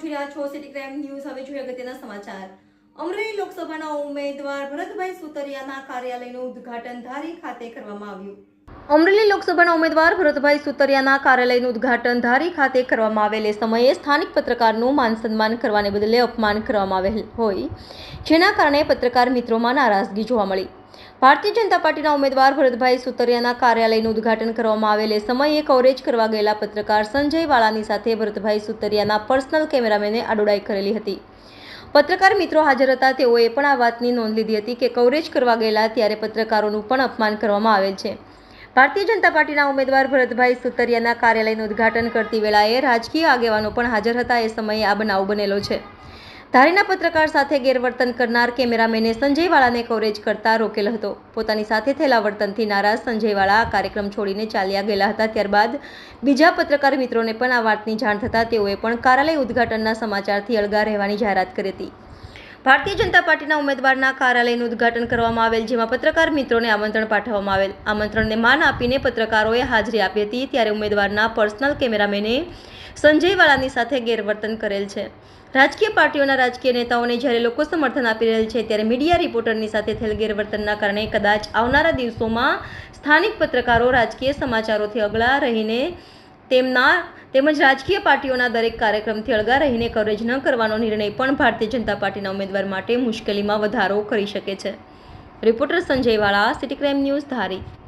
આપ જોઈ રહ્યા છો સિટી ક્રાઇમ ન્યૂઝ હવે જોઈએ અગત્યના સમાચાર. અમરેલી લોકસભાના ઉમેદવાર ભરતભાઈ સુતરિયાના કાર્યાલયનું ઉદ્ઘાટન ધારી ખાતે કરવામાં આવ્યું. અમરેલી લોકસભાના ઉમેદવાર ભરતભાઈ સુતરિયાના કાર્યાલયનું ઉદ્ઘાટન ધારી ખાતે કરવામાં આવેલ સમયે સ્થાનિક પત્રકારનું માન સન્માન કરવાને બદલે અપમાન કરવામાં આવેલ હોય, જેના કારણે પત્રકાર મિત્રોમાં નારાજગી જોવા મળી. ભારતીય જનતા પાર્ટીના ઉમેદવાર ભરતભાઈ સુતરિયાના કાર્યાલયનું ઉદ્ઘાટન કરવામાં આવેલ સમયે કવરેજ કરવા ગયેલા પત્રકાર સંજય વાળાની સાથે ભરતભાઈ સુતરિયાના પર્સનલ કેમેરામેને આડોડાઈ કરેલી હતી. પત્રકાર મિત્રો હાજર હતા, તેઓએ પણ આ વાતની નોંધ લીધી હતી કે કવરેજ કરવા ગયેલા ત્યારે પત્રકારોનું પણ અપમાન કરવામાં આવેલ છે. ભારતીય જનતા પાર્ટીના ઉમેદવાર ભરતભાઈ સુતરિયાના કાર્યાલયનું ઉદ્ઘાટન કરતી વેળાએ રાજકીય આગેવાનો પણ હાજર હતા, એ સમયે આ બનાવ બનેલો છે. ધારીના પત્રકાર સાથે ગેરવર્તન કરનાર કેમેરામેને સંજયવાળાને કવરેજ કરતા રોકેલ હતો. પોતાની સાથે થયેલા વર્તનથી નારાજ સંજયવાળા આ કાર્યક્રમ છોડીને ચાલ્યા ગયેલા હતા. ત્યારબાદ બીજા પત્રકાર મિત્રોને પણ આ વાતની જાણ થતાં તેઓએ પણ કાર્યાલય ઉદ્ઘાટનના સમાચારથી અળગા રહેવાની જાહેરાત કરી હતી. ભારતીય જનતા પાર્ટીના ઉમેદવારના કાર્યાલયનું ઉદ્ઘાટન કરવામાં આવેલ, જેમાં પત્રકાર મિત્રોને આમંત્રણ પાઠવવામાં આવેલ. આમંત્રણને માન આપીને પત્રકારોએ હાજરી આપી હતી, ત્યારે ઉમેદવારના પર્સનલ કેમેરામેને સંજયવાળાની સાથે ગેરવર્તન કરેલ છે. રાજકીય પાર્ટીઓના રાજકીય નેતાઓને જ્યારે લોકો સમર્થન આપી રહેલ છે, ત્યારે મીડિયા રિપોર્ટરની સાથે થયેલ ગેરવર્તનના કારણે કદાચ આવનારા દિવસોમાં સ્થાનિક પત્રકારો રાજકીય સમાચારોથી અગળા રહીને તેમના તેમજ રાજકીય પાર્ટીઓના દરેક કાર્યક્રમથી અળગા રહીને કવરેજ ન કરવાનો નિર્ણય પણ ભારતીય જનતા પાર્ટીના ઉમેદવાર માટે મુશ્કેલીમાં વધારો કરી શકે છે. રિપોર્ટર સંજય વાળા, સિટી ક્રાઇમ ન્યૂઝ ધારી.